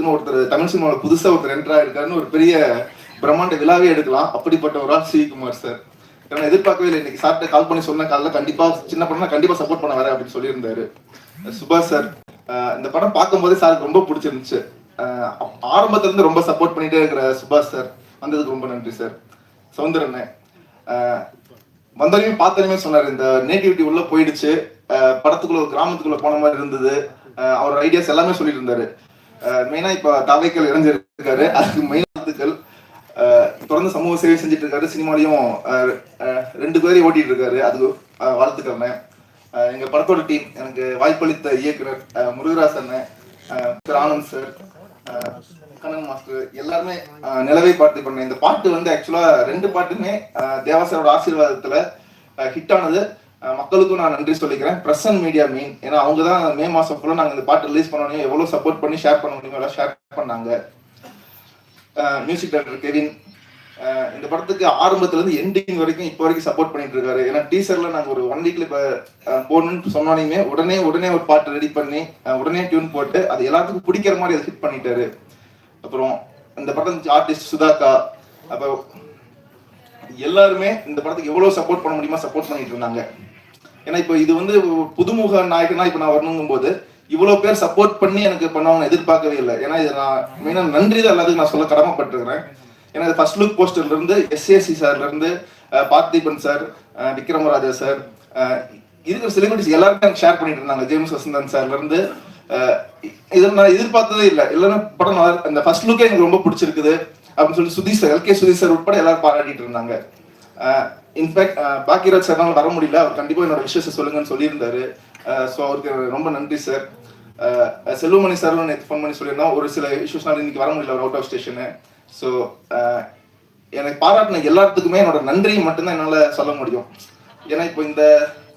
நட்சத்திரத்துக்குன்னு ஒருத்தர் தமிழ் சினிமாவில் புதுசா ஒருத்தர் என்ட்ரா இருக்காருன்னு ஒரு பெரிய பிரம்மாண்ட விழாவே எடுக்கலாம். அப்படிப்பட்ட ஒரு ஆள் சிவகுமார் சார். ஏன்னா எதிர்பார்க்கவே இல்லை. இன்னைக்கு சார்ட்ட கால் பண்ணி சொன்ன காலில் கண்டிப்பாக சின்ன படம் கண்டிப்பாக சப்போர்ட் பண்ண வரேன் அப்படின்னு சொல்லியிருந்தாரு. சுபாஷ் சார். இந்த படம் பார்க்கும்போதே சாருக்கு ரொம்ப பிடிச்சிருந்துச்சு. அஹ் ஆரம்பத்துல இருந்து ரொம்ப சப்போர்ட் பண்ணிட்டே இருக்கிற சுபாஷ் சார் வந்ததுக்கு ரொம்ப நன்றி சார். சௌந்தரண்ணே அஹ் வந்தவரையும் சொன்னார் இந்த நேட்டிவிட்டி உள்ள போயிடுச்சு. படத்துக்குள்ள ஒரு கிராமத்துக்குள்ள போன மாதிரி இருந்தது. அவர் ஐடியாஸ் எல்லாமே சொல்லிட்டு இருந்தாரு மெயினா இப்ப தாவைக்கல் இணைஞ்சிருக்காரு அதுக்கு மெயின் வாழ்த்துக்கள். தொடர்ந்து சமூக சேவை செஞ்சுட்டு இருக்காரு சினிமாலையும் ரெண்டு பேரையும் ஓட்டிட்டு இருக்காரு அதுக்கு அஹ் வாழ்த்துக்கிறேன் எங்க படத்தோட டீம் எனக்கு வாய்ப்பளித்த இயக்குனர் Murugarasan sir Anand sir Kannan master எல்லாருமே நிலவை பாட்டு பண்ண இந்த பாட்டு வந்து ஆக்சுவலா ரெண்டு பாட்டுமே தேவாசரோட ஆசீர்வாதத்துல ஹிட் ஆனது. மக்களுக்கும் நான் நன்றி சொல்லிக்கிறேன். பிரஸ் அண்ட் மீடியா மெயின் ஏன்னா அவங்க தான் மே மாசம் ஃபுல்லாக நாங்கள் இந்த பாட்டு ரிலீஸ் பண்ணோம். எவ்வளோ சப்போர்ட் பண்ணி ஷேர் பண்ண முடியுமோ எல்லாம் ஷேர் பண்ணாங்க. மியூசிக் டைரக்டர் கெவின் இந்த படத்துக்கு ஆரம்பத்துலேருந்து எண்டிங் வரைக்கும் இப்போ வரைக்கும் சப்போர்ட் பண்ணிட்டு இருக்காரு. ஏன்னா டீசரில் நாங்கள் ஒரு ஒன் வீக்ல இப்போ அஹ், போடணும்னு உடனே உடனே ஒரு பாட்டு ரெடி பண்ணி உடனே டியூன் போட்டு அது எல்லாத்துக்கும் பிடிக்கிற மாதிரி அதை ஹிட் பண்ணிட்டாரு. அப்புறம் இந்த படம் ஆர்டிஸ்ட் சுதாகா. அப்போ எல்லாருமே இந்த படத்துக்கு எவ்வளவு சப்போர்ட் பண்ண முடியுமா சப்போர்ட் பண்ணிட்டு இருந்தாங்க. ஏன்னா இப்போ இது வந்து புதுமுக நாயகனா இப்போ நான் வரணுங்கும் போது இவ்வளவு பேர் சப்போர்ட் பண்ணி எனக்கு பண்ணுவாங்க எதிர்பார்க்கவே இல்லை. ஏன்னா இது நான் மெயினா நன்றி தான் எல்லாத்துக்கும் நான் சொல்ல கடமைப்பட்டிருக்கிறேன். ஏன்னா இது ஃபர்ஸ்ட் லுக் போஸ்டர்ல இருந்து எஸ்ஏசி சார்ல இருந்து பார்த்திபன் சார் விக்ரமராஜா சார் இருக்கிற செலிபிரிட்டிஸ் எல்லாருமே எனக்கு ஷேர் பண்ணிட்டு இருந்தாங்க. ஜேம்ஸ் வசந்தன் சார்ல இருந்து நான் எதிர்பார்த்ததே இல்லை. இல்லைன்னா படம் நல்லா அந்த ஃபர்ஸ்ட் லுக்கே எனக்கு ரொம்ப பிடிச்சிருக்குது அப்படின்னு சொல்லி Sudheesh sir LK Sudheesh sir உட்பட எல்லாரும் பாராட்டிட்டு இருந்தாங்க. இன்ஃபேக்ட் uh, பாக்கியராஜ் சார்னால வர முடியல. அவர் கண்டிப்பா என்னோட விஷயத்தை சொல்லுங்கன்னு சொல்லியிருந்தாரு. Uh, ஸோ அவருக்கு ரொம்ப நன்றி சார் uh, செல்வமணி சார் நேற்று ஃபோன் பண்ணி சொல்லியிருந்தோம். ஒரு சில இஷ்யூஸ்னால இன்னைக்கு வர முடியல அவர் அவுட் ஆஃப் ஸ்டேஷனு ஸோ எனக்கு பாராட்டின எல்லாத்துக்குமே என்னோட நன்றியை மட்டும்தான் என்னால் சொல்ல முடியும். ஏன்னா இப்போ இந்த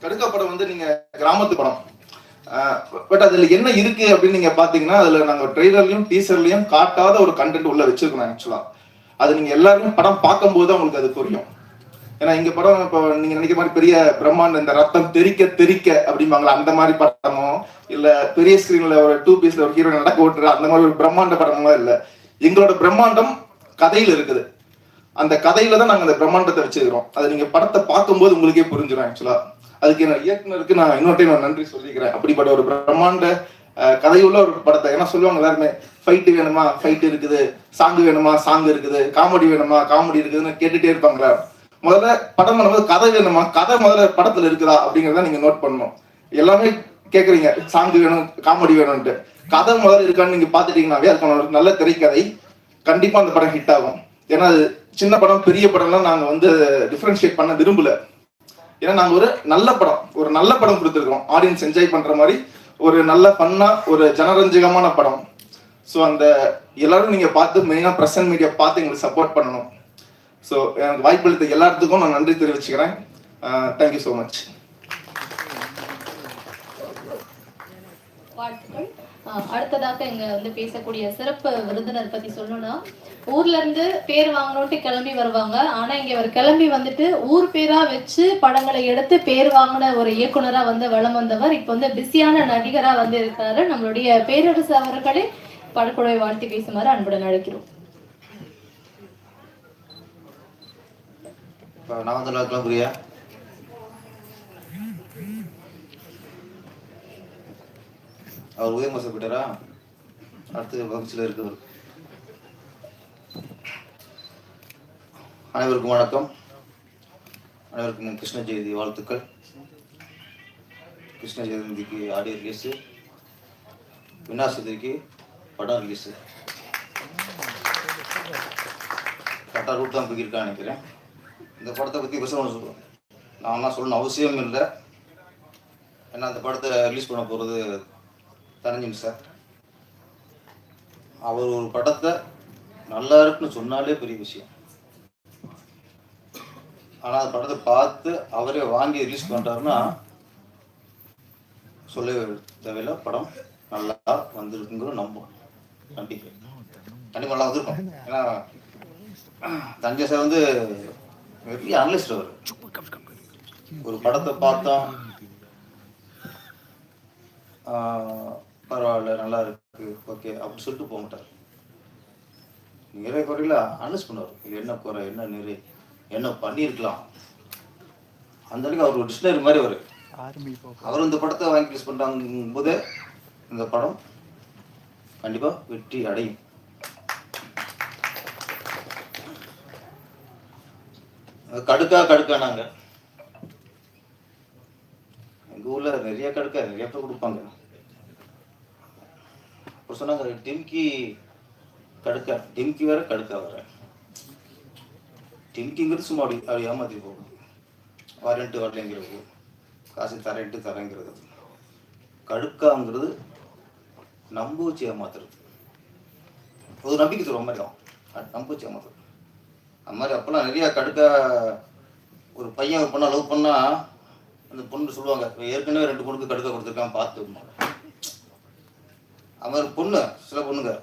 கடுக்கா படம் வந்து நீங்கள் கிராமத்து படம். பட் அதுல என்ன இருக்கு அப்படின்னு நீங்க பாத்தீங்கன்னா அதுல நாங்க ட்ரெய்லர்லயும் டீசர்லயும் காட்டாத ஒரு கண்டென்ட் உள்ள வச்சிருக்கோம் ஆக்சுவலா அது நீங்க எல்லாருமே படம் பார்க்கும்போது உங்களுக்கு அது புரியும். ஏன்னா இங்க படம் இப்போ நீங்க நினைக்கிற மாதிரி பெரிய பிரம்மாண்ட இந்த ரத்தம் தெரிக்க தெறிக்க அப்படிம்பாங்களா? அந்த மாதிரி படமோ? இல்ல பெரிய ஸ்கிரீன்ல ஒரு டூ பீஸ்ல ஒரு ஹீரோ நடக்க ஓட்டுற அந்த மாதிரி ஒரு பிரம்மாண்ட படமோ இல்ல. எங்களோட பிரம்மாண்டம் கதையில இருக்குது. அந்த கதையில தான் நாங்க அந்த பிரம்மாண்டத்தை வச்சிருக்கிறோம். அது நீங்க படத்தை பார்க்கும்போது உங்களுக்கே புரிஞ்சிடும் ஆக்சுவலா அதுக்கு என்ன இயக்குனருக்கு நான் இன்னொரு நான் நன்றி சொல்லிக்கிறேன். அப்படிப்பட்ட ஒரு பிரம்மாண்ட கதையுள்ள ஒரு படத்தை. ஏன்னா சொல்லுவாங்க எல்லாருமே ஃபைட் வேணுமா? ஃபைட் இருக்குது. சாங் வேணுமா? சாங் இருக்குது. காமெடி வேணுமா? காமெடி இருக்குதுன்னு கேட்டுட்டே இருப்பாங்களா? முதல்ல படம் பண்ணும்போது கதை வேணுமா? கதை முதல்ல படத்துல இருக்குதா? அப்படிங்கறத நீங்க நோட் பண்ணணும். எல்லாமே கேக்குறீங்க. சாங் வேணும் காமெடி வேணும்ட்டு கதை முதல்ல இருக்கான்னு நீங்க பாத்துட்டீங்கன்னாவே அதுக்கு நல்ல திரைக்கதை கண்டிப்பா அந்த படம் ஹிட் ஆகும். ஏன்னா அது சின்ன படம் பெரிய படம்லாம் நாங்க வந்து டிஃபரன்ஷியேட் பண்ண விரும்பல. ஏன்னா நாங்க ஒரு நல்ல படம் ஒரு நல்ல படம் கொடுத்துருக்கோம் ஆடியன்ஸ் என்ஜாய் பண்ற மாதிரி ஒரு நல்ல பண்ணா ஒரு ஜனரஞ்சகமான படம். ஸோ அந்த எல்லாரும் நீங்க பார்த்து மெயினா பிரசன்ட் மீடியா பார்த்து எங்களுக்கு சப்போர்ட் பண்ணணும். ஸோ எனக்கு வாய்ப்பளித்த எல்லாத்துக்கும் நான் நன்றி தெரிவிச்சுக்கிறேன். தேங்க்யூ ஸோ மச் வாழ்த்துக்கள். ஆஹ் அடுத்ததாக இங்க வந்து பேசக்கூடிய சிறப்பு விருந்தினர் பத்தி சொல்லணும்னா ஊர்ல இருந்து பேர் வாங்கணும்ட்டு கிளம்பி வருவாங்க. ஆனா இங்க அவர் கிளம்பி வந்துட்டு ஊர் பேரா வச்சு படங்களை எடுத்து பேர் வாங்கின ஒரு இயக்குனரா வந்து வலம் வந்தவர். இப்ப வந்து பிஸியான நடிகரா வந்து இருக்காரு. நம்மளுடைய பேரரசு அவர்களே படக்குழுவை வாழ்த்தி பேசுமாறு அன்புடன் அழைக்கிறோம். இப்போ நான் வந்து இருக்கலாம் பிரியா அவர் உதய மாசம் அடுத்து வகுச்சியில் இருக்கவர். அனைவருக்கும் வணக்கம். அனைவருக்கும் கிருஷ்ண ஜெயந்தி வாழ்த்துக்கள். கிருஷ்ண ஜெயந்திக்கு ஆடியோ ரிலீஸு விநாசதிக்கு படம் ரிலீஸு கரெக்டாக ரூட் தான் போயிருக்கான்னு நினைக்கிறேன். இந்த படத்தை பற்றி பேசணும்னு சொல்லுவேன் நான்லாம் சொல்லணும் அவசியம் இல்லை. ஏன்னா அந்த படத்தை ரிலீஸ் பண்ண போகிறது தனஞ்சின் சார். அவர் ஒரு படத்தை நல்லா இருக்குன்னு சொன்னாலே பெரிய விஷயம். ஆனால் அந்த படத்தை பார்த்து அவரே வாங்கி ரிலீஸ் பண்ணுறாருன்னா சொல்ல தேவையில்ல. படம் நல்லா வந்திருக்குங்கிற நம்பும் நம்பிக்கை. கண்டிப்பாக நல்லா வந்திருக்கும். ஏன்னா தஞ்சை சார் வந்து பெரிய அனலிஸ்ட் அவர் ஒரு படத்தை பார்த்தோம் பரவாயில்ல நல்லா இருக்கு ஓகே அப்படின்னு சொல்லிட்டு போக மாட்டார். நிறை குறையில அனலிஸ்ட் பண்ணுவார். இது என்ன குறை என்ன நிறை என்ன பண்ணியிருக்கலாம். அந்த அளவுக்கு அவர் ஒரு டிக்ஷனரி மாதிரி அவர். அவர் இந்த படத்தை வாங்கி யூஸ் பண்ணுறாங்க போது இந்த படம் கண்டிப்பாக வெற்றி அடையும். கடுக்கா கடுக்கானாங்க எங்க ஊர்ல நிறைய கடுக்கா நிறைய பேர் கொடுப்பாங்க. அப்புறம் சொன்னாங்க டிம்கி கடுக்கா டிம்கி வேற கடுக்கா வேற. டிம்கிங்கிறது சும்மா அப்படி அப்படி ஏமாத்தி போகும். வாரண்ட்டு வரலைங்கிறது காசு தரேன்ட்டு தரேங்கிறது. கடுக்காங்கிறது நம்ப வச்சு ஏமாத்துறது. ஒரு நம்பிக்கை தருவ மாதிரி தான். அது நம்ப வச்சு ஏமாத்துறது. அது மாதிரி அப்போல்லாம் நிறையா கடுக்கா ஒரு பையன் ஒரு பொண்ணை லவ் பண்ணா அந்த பொண்ணு சொல்லுவாங்க ஏற்கனவே ரெண்டு பொண்ணுக்கு கடுக்க கொடுத்துருக்கான் பார்த்து அது மாதிரி பொண்ணு சில பொண்ணுங்க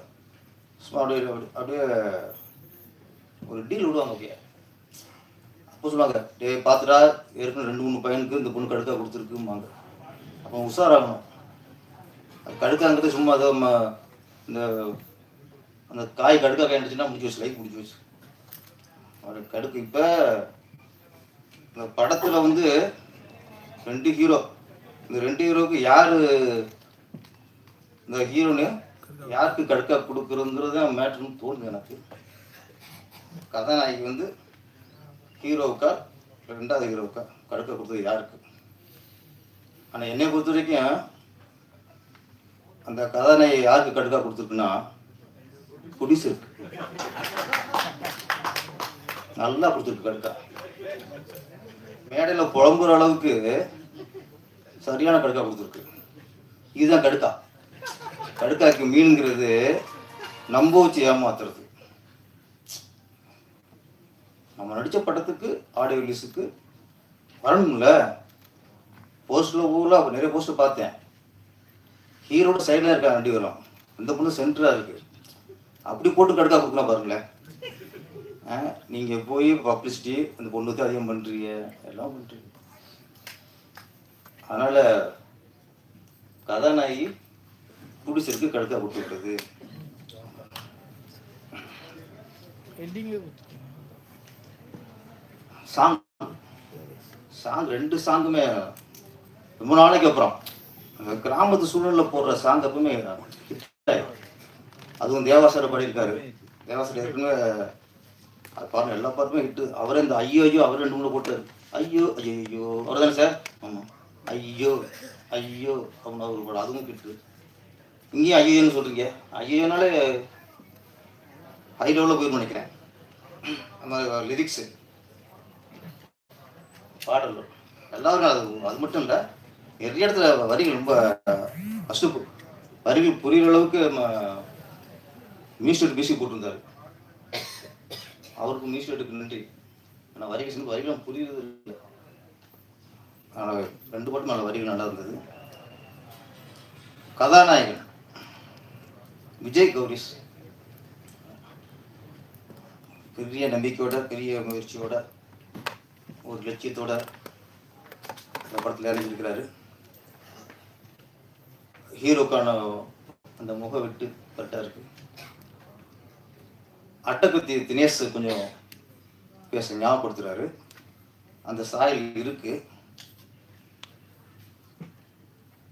சும்மா அப்படியே அப்படியே- அப்படியே ஒரு டீல் விடுவாங்க அப்படியே. அப்போ சொல்லுவாங்க டேய் பார்த்துடா ஏற்கனவே ரெண்டு மூணு பையனுக்கு இந்த பொண்ணு கடுக்கா கொடுத்துருக்குமாங்க அப்போ உஷாராகணும். அது கடுக்காங்கிறது சும்மா அதை இந்த அந்த காய் கடுக்கா காய்ச்சின்னா முடிஞ்சு வச்சு லைஃப் முடிஞ்சு வச்சு. ஒரு கடுக்கு. இப்போ இந்த படத்தில் வந்து ரெண்டு ஹீரோ இந்த ரெண்டு ஹீரோவுக்கு யார் இந்த ஹீரோனு யாருக்கு கடுக்கா கொடுக்குறதுங்கிறது தான் மேட்ருன்னு தோணுது எனக்கு. கதாநாயகி வந்து ஹீரோவுக்கா ரெண்டாவது ஹீரோவுக்கா கடுக்கா கொடுத்தது யாருக்கு? ஆனால் என்னை பொறுத்த வரைக்கும் அந்த கதாநாயகி யாருக்கு கடுக்கா கொடுத்துருக்குன்னா ப்ரொடியூசருக்கு நல்லா கொடுத்துருக்கு கடுக்கா மேடையில் புலம்புற அளவுக்கு சரியான கடுக்கா கொடுத்துருக்கு. இதுதான் கடுக்கா கடுக்காக்கு மீனுங்கிறது நம்ப வச்சு ஏமாத்துறது. நம்ம நடித்த படத்துக்கு ஆடியோ ரிலீஸுக்கு வரணும்ல? போஸ்டில் ஊரில் அப்போ நிறைய போஸ்டர் பார்த்தேன். ஹீரோட சைடில் இருக்கா வண்டி வரும் இந்த பொண்ணு சென்டராக இருக்குது அப்படி போட்டு கடுக்கா கொடுக்கலாம் பாருங்களேன். நீங்க போய் பப்ளிசிட்டி அந்த பொண்ணுக்கு அதிகம் பண்றீங்க. எல்லாம் பண்றீங்க. அதனால கதாநாயகி புடிச்சிருக்கு கடுக்கா கொடுத்து விட்டது. சாங் சாங் ரெண்டு சாங்குமே ரொம்ப நாளைக்கு அப்புறம். கிராமத்து சூழல்ல போடுற சாங் எப்பவுமே. அதுவும் தேவாசர் பாடியிருக்காரு. தேவாசர் ஏற்கனவே அது பாருங்க எல்லா பாட்டுமே ஹிட்டு அவரே இந்த ஐயோ ஐயோ அவர் ரெண்டு மூணு போட்டார். ஐயோ ஐயோ ஐயோ. அவர் தானே சார்? ஆமாம் ஐயோ ஐயோ அப்படின்னு அவர் பாடம் அதுவும் ஹிட்டு இங்கேயும் ஐயோன்னு சொல்கிறீங்க ஐயோனாலே ஹை லெவலில் போயிருந்து நினைக்கிறேன். அந்த லிரிக்ஸு பாடல். எல்லாரும் அது அது மட்டும் இல்லை. நிறைய இடத்துல வரிகள் ரொம்ப கஷ்டப்பு வரிகள் புரியுற அளவுக்கு மியூசிக் மியூசிக் போட்டிருந்தாரு. அவருக்கு மியூசிக்கு நன்றி. ஆனால் வரிகள் சேர்ந்து வரிகளும் புரியுறது இல்லை. ஆனால் ரெண்டு பாட்டும் நல்ல வரிகள் நல்லா இருந்தது. கதாநாயகன் விஜய் கௌரிஸ். பெரிய நம்பிக்கையோட பெரிய முயற்சியோட ஒரு லட்சியத்தோட இந்த படத்தில் இறங்கியிருக்கிறாரு ஹீரோக்கான அந்த முக வெட்டு கரெக்டாக இருக்கு அட்டக்குத்தி தினேஷ் கொஞ்சம் பேச ஞாபகப்படுத்துறாரு. அந்த சாயல் இருக்கு.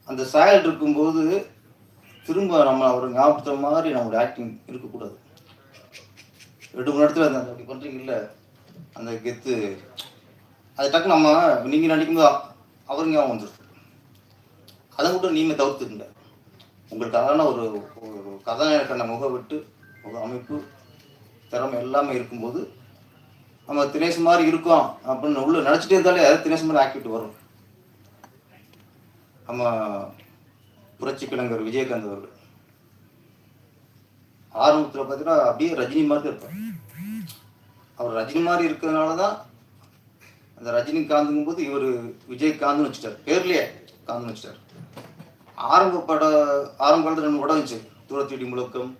அந்த சாயல் இருக்கும்போது திரும்ப நம்ம அவர் ஞாபகத்துற மாதிரி நம்மளோட ஆக்டிங் இருக்கக்கூடாது. ரெண்டு மூணு இடத்துல அந்த அப்படி பண்றீங்கல்ல அந்த கெத்து. அது டக்கு நம்ம நீங்க நினைக்கும்போது அவர் ஞாபகம் வந்துருக்கு அதை மட்டும் நீங்க தவிர்த்துக்குங்க. உங்களுக்கு அதான ஒரு ஒரு கதாநாயகன முக விட்டு முக அமைப்பு திறமை எல்லாமே இருக்கும்போது நம்ம தினேஷ் மாதிரி இருக்கோம் அப்படின்னு உள்ள நினச்சிட்டே இருந்தாலே தினேஷ் மாதிரி ஆக்கிட்டு வரும். நம்ம புரட்சி கிழங்கர் விஜயகாந்த் அவர்கள். ஆரம்பத்தில் பார்த்தீங்கன்னா அப்படியே ரஜினி மாதிரி தான் இருப்பார். அவர் ரஜினி மாதிரி இருக்கிறதுனால தான் அந்த ரஜினிகாந்துங்கும் போது இவர் விஜயகாந்த்னு வச்சுட்டார். பேர்லயே காந்த்னு வச்சுட்டார். ஆரம்ப பட ஆரம்ப காலத்தில் ரெண்டு படம் இருந்துச்சு. தூரத்தீடி முழக்கம்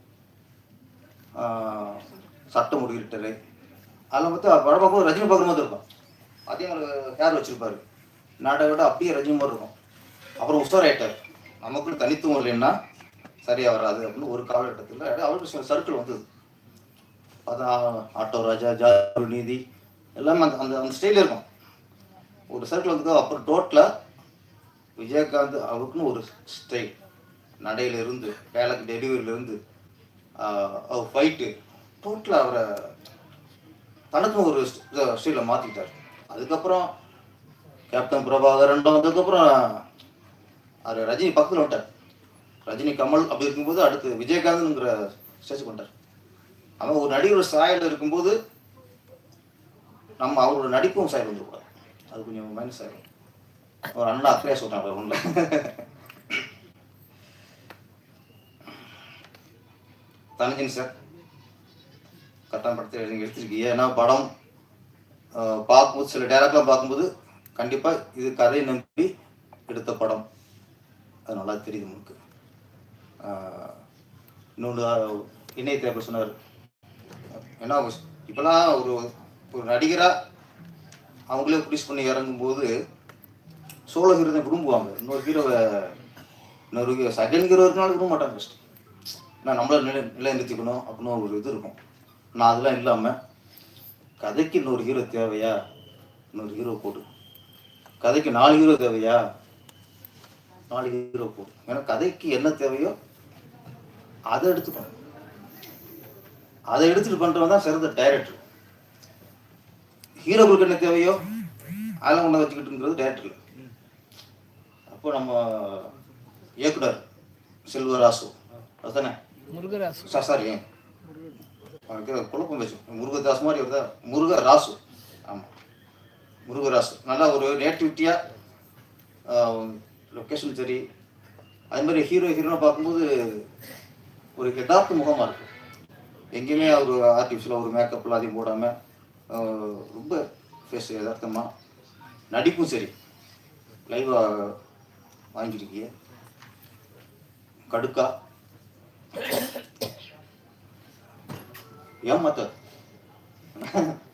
ஆஹ், சட்டம் முடிகிட்டரு அதில் பார்த்தா படம் பார்க்கும் ரஜினி பார்க்குற மாதிரி இருக்கும். அதே அவர் ஹேர் வச்சுருப்பாரு. நாட்டை விட அப்படியே ரஜினி மாதிரி இருக்கும். அப்புறம் உஷார் ஆகிட்டார் நமக்குள்ள தனித்துவம் இல்லைன்னா சரியாக வராது அப்படின்னு ஒரு காலகட்டத்தில் அவருக்கு சர்க்கிள் வந்தது. அதான் ஆட்டோ ராஜா ஜாரு நீதி எல்லாமே அந்த அந்த அந்த ஸ்டைலில் இருக்கும். ஒரு சர்க்கிள் வந்து அப்புறம் டோட்டலாக விஜயகாந்த் அவருக்குன்னு ஒரு ஸ்டைல் நடையில இருந்து வேலைக்கு டெலிவரியில இருந்து அவர் ஃபைட்டு டோட்டலாக அவரை தனக்கும் ஒரு ஸ்டைலை மாற்றிக்கிட்டார் அதுக்கப்புறம் கேப்டன் பிரபாகரன் வந்ததுக்கப்புறம் அவர் ரஜினி பக்கத்தில் வந்துட்டார். ரஜினி கமல் அப்படி இருக்கும்போது அடுத்து விஜயகாந்த்ங்கிற ஸ்டேஜுக்கு வந்துட்டார். அவன் ஒரு நடிகர் சாயல் இருக்கும்போது நம்ம அவரோட நடிப்பும் சாயல் வந்துருக்கூடாது அது கொஞ்சம் மைனஸ் ஆகிடும் ஒரு அண்ணா அக்கறையா சொல்கிறாங்க ஒன்றில் தனஜின் சார். கரெக்டான படத்தை எழுதி எடுத்திருக்கீங்க. ஏன்னா படம் பார்க்கும்போது சில டேரக்ட்லாம் பார்க்கும்போது கண்டிப்பாக இது கதை நம்பி எடுத்த படம். அது நல்லா தெரியுது உங்களுக்கு. இன்னொன்று இணைய தேவை சொன்னார். ஏன்னா இப்போலாம் ஒரு ஒரு நடிகராக அவங்களே ப்ரொடியூஸ் பண்ணி இறங்கும்போது சோழ ஹீரோ தான் விரும்புவாங்க. இன்னொரு ஹீரோவை இன்னொரு செகண்ட் ஹீரோ இருக்கனாலும் விரும்ப மாட்டாங்க ஃபஸ்ட் நான் நம்மளை நிலை நிறுத்திக்கணும் அப்படின்னு ஒரு இது இருக்கும். நான் அதெல்லாம் இல்லாமல் கதைக்கு இன்னொரு ஹீரோ தேவையா? இன்னொரு ஹீரோ போடு. கதைக்கு நாலு ஹீரோ தேவையா? நாலு ஹீரோ போடு. ஏன்னா கதைக்கு என்ன தேவையோ அதை எடுத்துக்கணும். அதை எடுத்துட்டு பண்றவன் தான் சிறந்த டைரக்டர் ஹீரோக்களுக்கு என்ன தேவையோ அதெல்லாம் கொண்டு வச்சுக்கிட்டுங்கிறது டைரக்டர் அப்போ நம்ம இயக்குனர் செல்வராசு. அதுதானே முருகராசு. சாரி அவனுக்கு குழப்பம் வச்சு முருகதாஸ் மாதிரி வருதா முருக ராசு ஆமாம் முருகராசு. நல்லா ஒரு நேட்டிவிட்டியாக லொக்கேஷன் சரி. அது மாதிரி ஹீரோ ஹீரோனை பார்க்கும்போது ஒரு கெட்டாப்பு முகமாக இருக்கும் எங்கேயுமே அவர் ஆர்டிஃபிஷியலாக ஒரு மேக்கப்லாம் அதையும் போடாமல் ரொம்ப ஃபேஸ் யதார்த்தமாக நடிப்பும் சரி. லைவாக வாங்கியிருக்கீங்க கடுக்கா. ஏமாத்தாது.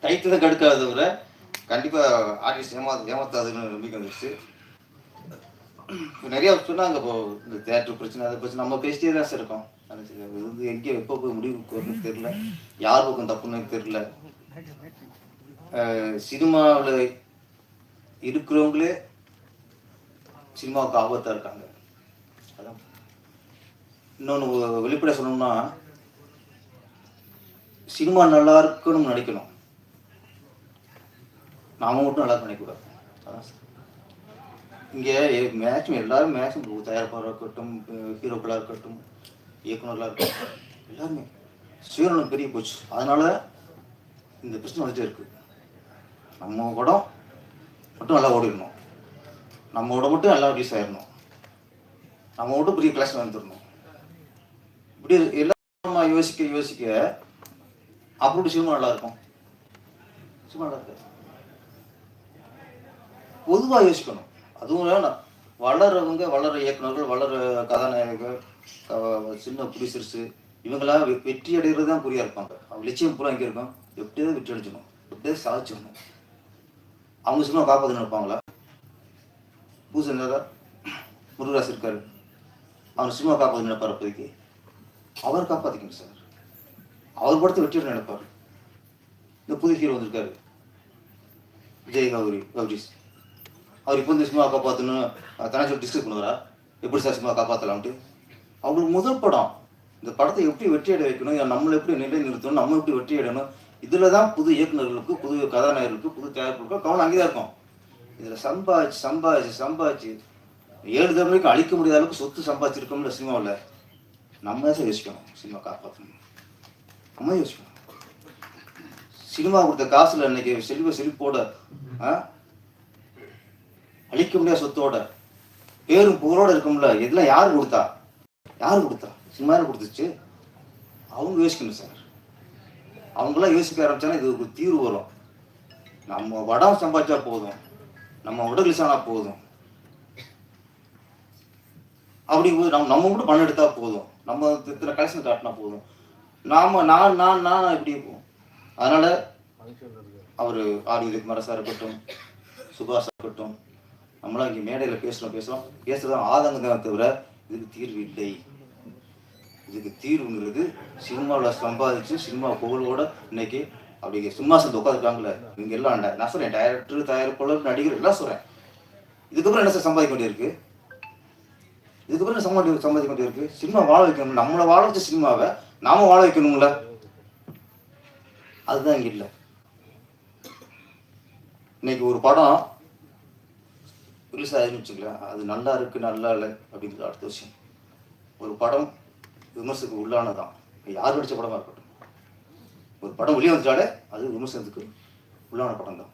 டைட்டில் தான் கடுக்காத தவிர கண்டிப்பாக ஆர்டிஸ்ட் ஏமாத்த ஏமாத்தாதுன்னு நம்பிக்கை வந்துருச்சு. நிறையா நிறைய சொன்னாங்க இப்போ இந்த தேட்டர் பிரச்சனை அதை பிரச்சனை நம்ம பேசிட்டே தான் சார் இருக்கோம். அது வந்து எங்கே எப்போ போய் முடிவுக்கு வரணும்னு தெரியல. யார் பக்கம் தப்புன்னு தெரியல. சினிமாவில் இருக்கிறவங்களே சினிமாவுக்கு ஆபத்தாக இருக்காங்க. அதான். இன்னொன்று வெளிப்பட சொல்லணும்னா சினிமா நல்லா இருக்கணும்னு நினைக்கணும் நாம மட்டும் நல்லா நினைக்கக்கூடாது அதான் சார். இங்கே மேக்ஸிமம் எல்லாரும் மேக்ஸிமம் தயாரிப்பாளராக இருக்கட்டும் ஹீரோக்களாக இருக்கட்டும் இயக்குநர்களாக இருக்கட்டும் எல்லாருமே. சுயநலம் பெரிய போச்சு. அதனால இந்த பிரச்சனை வந்துட்டே இருக்கு. நம்ம படம் மட்டும் நல்லா ஓடிடணும். நம்ம படம் மட்டும் நல்லா ரிலீஸ் ஆயிடணும். நம்ம மட்டும் பெரிய கிளாஸ் வந்துடணும் இப்படி எல்லாம் யோசிக்க யோசிக்க அப்படி சினிமா நல்லா இருக்கும் சினிமா நல்லா இருக்கு பொதுவாக யோசிக்கணும். அதுவும் வேணாம் வளர்றவங்க வளர இயக்குநர்கள் வளர கதாநாயகர்கள் சின்ன ப்ரொடியூசர்ஸு இவங்களா வெ- வெற்றி அடைகிறது தான் புரியா இருப்பாங்க. அவங்க லட்சியம் பூரா இங்கே இருக்கும். எப்படியாவது வெற்றி அடைச்சிடணும் எப்படியாவது சாதிச்சிடணும். அவங்க சினிமா காப்பாற்று நினைப்பாங்களா பூசன் முருகராஜ் இருக்காரு. அவர் சினிமா காப்பாற்று நினைப்பார் அப்போதைக்கு. அவர் காப்பாற்றிக்கணும் சார். அவர் படத்தை வெற்றி நினைப்பார் இந்த புது ஹீரோ வந்திருக்காரு. விஜய் கௌரி கௌரிஸ். அவர் இப்போ இந்த சினிமா காப்பாற்றணும் தனாச்சு டிஸ்கஸ் பண்ணுவாரா? எப்படி சார் சினிமா காப்பாற்றலாம்ட்டு அவங்களுக்கு முதல் படம் இந்த படத்தை எப்படி வெற்றி அடைய வைக்கணும்? நம்மளை எப்படி நிலை நிறுத்தணும் நம்ம எப்படி வெற்றி அடையணும்? இதில் தான் புது இயக்குநர்களுக்கு புது கதாநாயகர்களுக்கு புது தயாரிப்புகளுக்கு கவனம் அங்கே தான் இருக்கும். இதில் சம்பாதிச்சு சம்பாதிச்சு சம்பாதிச்சு ஏழு தலைமுறைக்கு அழிக்க முடியாத அளவுக்கு சொத்து சம்பாதிச்சிருக்கோம்ல சினிமாவில். நம்ம தான் யோசிக்கணும் சினிமா காப்பாற்றணும் அம்மா யோசிக்கணும் சினிமா கொடுத்த காசுல இன்னைக்கு செல்வ செழிப்போட அழிக்க முடியாத சொத்தோட பேரும் புகழோட இருக்கும்ல இதெல்லாம் யாரு கொடுத்தா? யாரு கொடுத்தா? சினிமா கொடுத்துச்சு? அவங்க யோசிக்கணும் சார். அவங்களாம் யோசிக்க ஆரம்பிச்சானா இது ஒரு தீர்வு வரும். நம்ம வடம் சம்பாதிச்சா போதும். நம்ம உடல் ஆனா போதும். அப்படி போது நம்ம நம்ம கூட பணம் எடுத்தா போதும். நம்ம இத்தனை கலெக்ஷன் காட்டினா போதும். நாம நான் நான் நான் இப்படி இருப்போம். அதனால அவர் ஆர்வி குமாரசாக இருக்கட்டும் சுபாஷா இருக்கட்டும் நம்மளாம் இங்கே மேடையில் பேசுகிறோம் பேசுகிறோம் பேசுகிறதா ஆதங்கம் தான் தவிர இதுக்கு தீர்வு இல்லை. இதுக்கு தீர்வுங்கிறது சினிமாவில் சம்பாதிச்சு சினிமா புகழோட இன்னைக்கு அப்படி சிம்மாசனத்தை உட்காந்துருக்காங்களே இவங்க எல்லாம் நான் சொல்றேன் டைரக்டர் தயாரிப்பாளர் நடிகர் எல்லாம் சொல்றேன். இதுக்கப்புறம் என்ன சார் சம்பாதிக்க வேண்டியிருக்கு? இதுக்கப்புறம் என்ன சம்பாதி சம்பாதிக்க வேண்டியிருக்கு? சினிமா வாழ வைக்கணும் நம்மளை வாழ வச்ச சினிமாவை நாம வாழ வைக்கணும்ல? அதுதான் இங்க இல்லை. இன்னைக்கு ஒரு படம் ரிலீஸ் ஆயிருன்னு வச்சுக்கலாம் அது நல்லா இருக்கு நல்லா இல்லை அப்படிங்கிறது அடுத்த விஷயம். ஒரு படம் விமர்சனத்துக்கு உள்ளானதான். யார் நடிச்ச படமா இருக்கட்டும். ஒரு படம் வெளியே வந்துட்டாலே அது விமர்சனத்துக்கு உள்ளான படம் தான்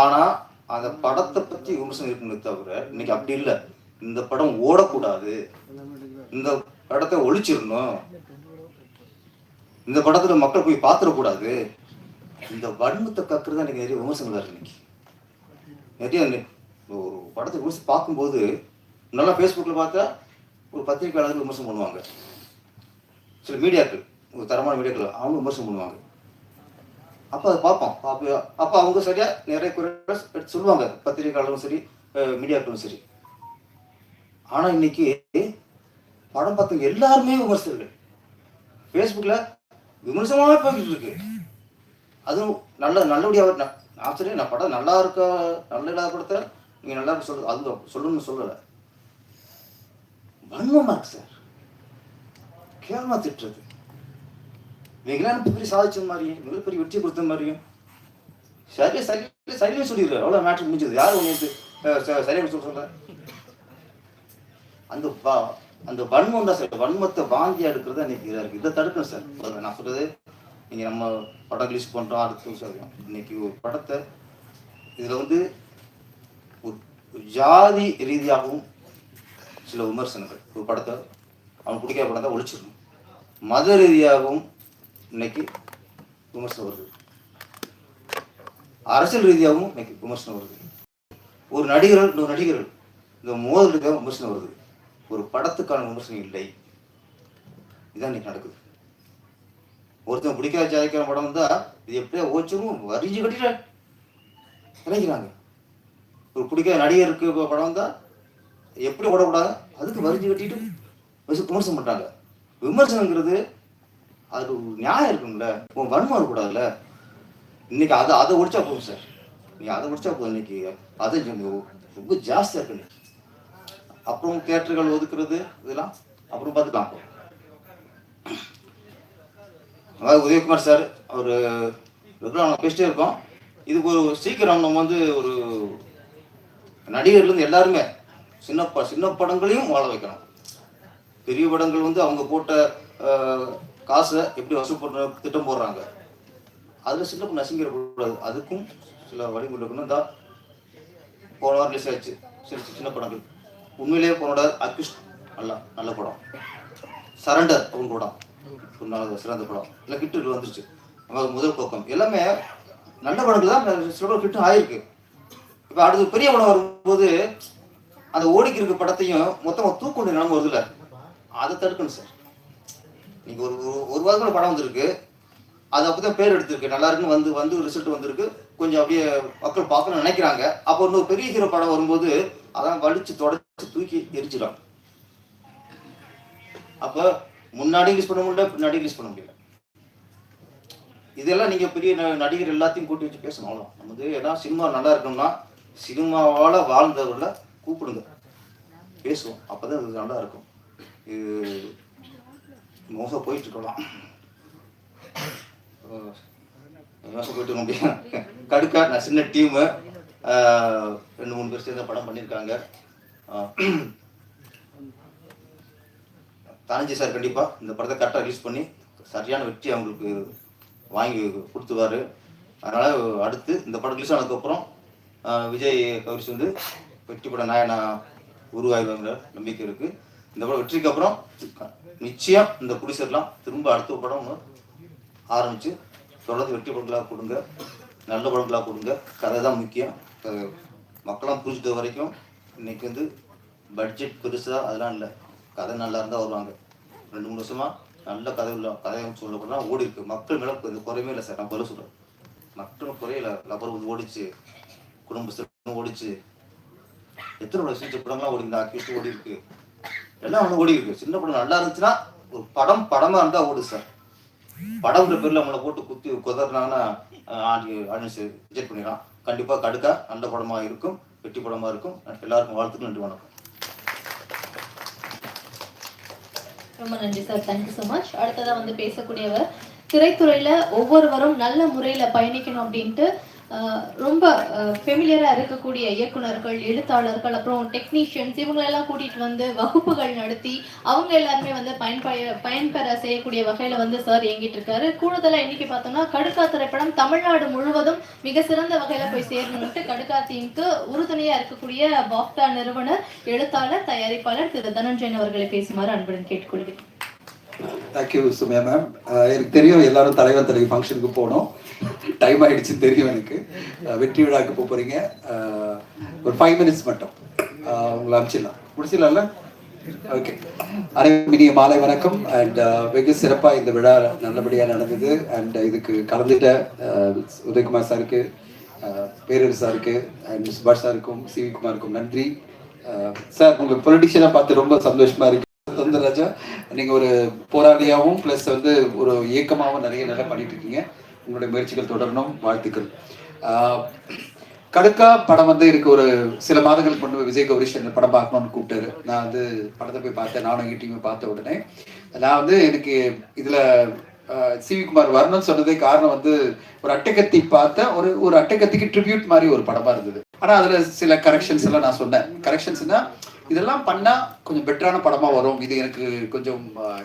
ஆனா அந்த படத்தை பத்தி விமர்சனம் இருக்குன்னு தவிர இன்னைக்கு அப்படி இல்லை. இந்த படம் ஓடக்கூடாது. இந்த படத்தை ஒழிச்சிடணும். இந்த படத்துல மக்கள் போய் பார்த்துடக்கூடாது. இந்த வன்மத்தை கக்குறது எனக்கு நிறைய விமர்சனங்களா இருக்கு இன்னைக்கு. நிறைய ஒரு படத்தை விமர்சனம் பார்க்கும்போது நல்லா ஃபேஸ்புக்கில் பார்த்தா ஒரு பத்திரிகையாளர்கள் விமர்சனம் பண்ணுவாங்க. சில மீடியாக்கள் ஒரு தரமான மீடியாக்கள் அவங்க விமர்சனம் பண்ணுவாங்க. அப்போ அதை பார்ப்போம். அப்போ அப்போ அவங்க சரியா நிறைய குறை எடுத்து சொல்லுவாங்க. பத்திரிகையாளரும் சரி மீடியாக்களும் சரி. ஆனால் இன்னைக்கு படம் பார்த்தவங்க எல்லாருமே விமர்சகர்கள். ஃபேஸ்புக்கில் விமர்சனமாகவே போய்கிட்டு இருக்கு. அதுவும் நல்ல நல்லபடியாக நான் நான் சரி நான் படம் நல்லா இருக்கா நல்ல இல்லாத படத்தை நீங்கள் நல்லா இருக்க சொல்லு அது சொல்லணும்னு சொல்லலை. வன்மமாக இருக்கு சார் கேவலமாக திட்டுறது. இவங்களாம் பெரிய சாதிச்ச மாதிரியும் மிகப்பெரிய வெற்றி கொடுத்த மாதிரியும் சரியா சரி சரியா சொல்லிடுறாரு. அவ்வளோ மேட்ச் முடிஞ்சது. யார் உங்களுக்கு சரியா சொல்ல அந்த அந்த வன்மம் தான் சார். வன்மத்தை வாங்கி எடுக்கிறது இன்னைக்கு இதாக இருக்கு. இதை தடுக்கணும் சார். நான் சொல்றது நீங்க நம்ம படம் ரிலீஸ் பண்றோம். அடுத்து விஷயம் இன்னைக்கு ஒரு படத்தை இதுல வந்து ஜாதி ரீதியாகவும் சில விமர்சனங்கள். ஒரு படத்தை அவன் பிடிக்காத படம் தான் ஒழிச்சிடணும். மத ரீதியாகவும் இன்னைக்கு விமர்சனம் வருது. அரசியல் ரீதியாகவும் இன்னைக்கு விமர்சனம் வருது. ஒரு நடிகர்கள் இன்னொரு நடிகர்கள் இந்த மோதலுக்காக விமர்சனம் வருது. ஒரு படத்துக்கான விமர்சனம் இல்லை இதான் இன்னைக்கு நடக்குது ஒருத்தன் பிடிக்காத ஜாதிக்கிற படம் வந்தா இது எப்படியா ஓச்சரும் வரிஞ்சு கட்டிட நினைக்கிறாங்க ஒரு பிடிக்காத நடிகருக்கு இப்ப படம் வந்தா எப்படி ஓடக்கூடாது அதுக்கு வரிஞ்சு கட்டிட்டு விமர்சனம் பண்றாங்க விமர்சனங்கிறது அது நியாயம் இருக்கும்ல உன் வன்மம் இருக்கக்கூடாதுல்ல இன்னைக்கு அதை அதை ஒடிச்சா போதும் சார் நீ அதை ஒடிச்சா போதும் இன்னைக்கு அதை ரொம்ப ஜாஸ்தியா இருக்கு அப்புறம் தியேட்டர்கள் ஒதுக்குறது இதெல்லாம் அப்புறம் பார்த்துக்கலாம். அதாவது உதயகுமார் சார் அவர் ரெகுலராக நம்ம பேசிட்டே இருக்கோம். இதுக்கு ஒரு சீக்கிரம் நம்ம வந்து ஒரு நடிகர்லேருந்து எல்லாருமே சின்ன ப சின்ன படங்களையும் வாழ வைக்கணும். பெரிய படங்கள் வந்து அவங்க போட்ட காசை எப்படி வசூல் பண்ண திட்டம் போடுறாங்க. அதில் சின்ன படம் அதுக்கும் சில வழிமுறைகளும் தான் போன வாரம் ரிலீஸ் ஆச்சு சில சின்ன படங்கள். உண்மையிலேயே போனோட அக்யூஸ் நல்ல நல்ல படம். சரண்டர் அவங்க படம். ஒரு நல்ல சிறந்த படம். இல்லை கிட்டு வந்துருச்சு. அதாவது முதல் போக்கம். எல்லாமே நல்ல படங்கள் தான். சில படம் கிட்டும் ஆயிருக்கு. இப்போ அடுத்து பெரிய படம் வரும்போது அந்த ஓடிக்கு இருக்க படத்தையும் மொத்தமாக தூக்கொண்டு நிலம வருதுல்ல? அதை தடுக்கணும் சார் நீங்கள் ஒரு ஒரு- வாரத்தில் படம் வந்திருக்கு. அது அப்பதான் பேர் எடுத்திருக்கு. நல்லா இருக்குன்னு வந்து வந்து ரிசல்ட் வந்திருக்கு. கொஞ்சம் அப்படியே மக்கள் பார்க்கணும்னு நினைக்கிறாங்க. அப்போ இன்னொரு பெரிய ஹீரோ படம் வரும்போது அதான் வலிச்சு தொடச்சு தூக்கி எரிச்சிடும் அப்ப முன்னாடி ரிலீஸ் பண்ண முடியல பின்னாடி ரிலீஸ் பண்ண முடியல. இதெல்லாம் நீங்க பெரிய ந- நடிகர் எல்லாத்தையும் கூட்டி வச்சு பேசணும் அவ்வளோ நம்ம வந்து ஏன்னா சினிமா நல்லா இருக்கணும்னா சினிமாவால வாழ்ந்தவர்களை கூப்பிடுங்க. பேசுவோம். அப்பதான் இது நல்லா இருக்கும். இது மோசம் போயிட்டு இருக்கலாம். மோசம் போயிட்டு இருக்க முடியும் கடுக்கா நான் சின்ன டீமு. ரெண்டு மூணு பேர் சேர்ந்து படம் பண்ணியிருக்காங்க. தனஞ்சி சார் கண்டிப்பாக இந்த படத்தை கரெக்டாக ரிலீஸ் பண்ணி சரியான வெற்றி அவங்களுக்கு வாங்கி கொடுத்துருவாரு. அதனால் அடுத்து இந்த படம் ரிலீஸ் ஆனதுக்கப்புறம் விஜய் கவரிசி வந்து வெற்றி படம் நாயனா உருவாயிருவாங்கிற நம்பிக்கை இருக்குது இந்த படம் வெற்றிக்கு அப்புறம் நிச்சயம் இந்த குடிசர்லாம் திரும்ப அடுத்த படம் ஆரம்பித்து தொடர்ந்து வெற்றி படங்களாக கொடுங்க நல்ல படங்களாக கொடுங்க. கதை தான் முக்கியம். மக்களாம் புரிஞ்சுட்ட வரைக்கும் இன்னைக்கு வந்து பட்ஜெட் பெருசாக அதெல்லாம் இல்லை. கதை நல்லா இருந்தால் வருவாங்க. ரெண்டு மூணு வருஷமா நல்ல கதை உள்ள கதை சொல்லப்படலாம் ஓடி இருக்கு. மக்கள் மேலே இது குறையவே இல்லை சார். நான் பதில் சொல்கிறேன் மக்கள் குறையில லப்பர் வந்து ஓடிச்சு குடும்ப ஓடிச்சு எத்தனை படம் சின்ன படம்லாம் ஓடி இந்த ஆக்கிட்டு ஓடி இருக்கு. எல்லாம் ஒன்று ஓடி இருக்கு. சின்ன படம் நல்லா இருந்துச்சுன்னா ஒரு படம் படமா இருந்தா ஓடு சார். படம்ன்ற பேர்ல நம்மளை போட்டு குத்தி குதறினாங்கன்னா ஆடியன்ஸ் ரிஜெக்ட் பண்ணிடலாம். கண்டிப்பா கடுக்கா நல்ல படமா இருக்கும். வெற்றி படமாக இருக்கும். எல்லாருக்கும் வாழ்த்துக்கள் நன்றி வணக்கம். ரொம்ப நன்றி சார் தேங்க்யூ ஸோ மச் அடுத்ததா வந்து பேசக்கூடியவர் திரைத்துறையில ஒவ்வொருவரும் நல்ல முறையில பயணிக்கணும் அப்படின்ட்டு ரொம்ப ஃபெமிலியராக இருக்கக்கூடிய இயக்குனர்கள் எழுத்தாளர்கள் அப்புறம் டெக்னீஷியன்ஸ் இவங்களெல்லாம் கூட்டிகிட்டு வந்து வகுப்புகள் நடத்தி அவங்க எல்லாருமே வந்து பயன்பெற பயன்பெற செய்யக்கூடிய வகையில் வந்து சார் இயங்கிட்டு இருக்காரு. கூடுதலாக இன்னைக்கு பார்த்தோம்னா கடுக்கா திரைப்படம் தமிழ்நாடு முழுவதும் மிக சிறந்த வகையில் போய் சேரணும்ட்டு கடுக்கா டீமுக்கு உறுதுணையாக இருக்கக்கூடிய பாப்டா நிறுவனர் எழுத்தாளர் தயாரிப்பாளர் திரு தனஞ்சயன் அவர்களை பேசுமாறு அன்புடன் கேட்டுக்கொள்கிறேன். தேங்க்யூ சுமையா மேம் எனக்கு தெரியும் எல்லாரும் தலைவர் தலைவி ஃபங்க்ஷனுக்கு போகணும். டைம் ஆயிடுச்சுன்னு தெரியும் எனக்கு. Uh, வெற்றி விழாக்கு போக போறீங்க. Uh, ஒரு ஃபைவ் மினிட்ஸ் மட்டும். Uh, உங்களை அனுப்பிச்சிடலாம். முடிச்சிடலாம்ல? ஓகே அனைவருக்கும் இனிய மாலை வணக்கம். அண்ட் வெகு சிறப்பாக இந்த விழா நல்லபடியாக நடந்தது. அண்ட் இதுக்கு கலந்துட்ட உதயகுமார் சாருக்கு அஹ், பேரரசு சாருக்கு அண்ட் சுபாஷ் சாருக்கும் சிவி குமாருக்கும் நன்றி. சார் உங்களுக்கு பொலிட்டிஷியனாக பார்த்து ரொம்ப சந்தோஷமா இருக்கு. சுந்தரராஜா நீங்க ஒரு போராளியாகவும் ப்ளஸ் வந்து ஒரு இயக்கமாகவும் நிறைய நல்லா பண்ணிட்டு இருக்கீங்க உங்களுடைய முயற்சிகள் தொடரணும். வாழ்த்துக்கள். ஆஹ் கடுக்கா படம் வந்து எனக்கு ஒரு சில மாதங்களுக்கு முன்பு விஜய் கௌரிஷ் இந்த படம் பார்க்கணும்னு கூப்பிட்டாரு. நான் வந்து படத்தை போய் பார்த்தேன். நானும் எங்கிட்டையும் பார்த்த உடனே. நான் வந்து எனக்கு இதுல சிவி குமார் வரணும்னு சொன்னதே காரணம் வந்து ஒரு அட்டைக்கத்தி பார்த்த ஒரு ஒரு அட்டைக்கத்திக்கு ட்ரிபியூட் மாதிரி ஒரு படமா இருந்தது. ஆனா அதுல சில கரெக்ஷன்ஸ் எல்லாம் நான் சொன்னேன். கரெக்ஷன்ஸ்னா இதெல்லாம் பண்ணா கொஞ்சம் பெட்டரான படமா வரும். இது எனக்கு கொஞ்சம்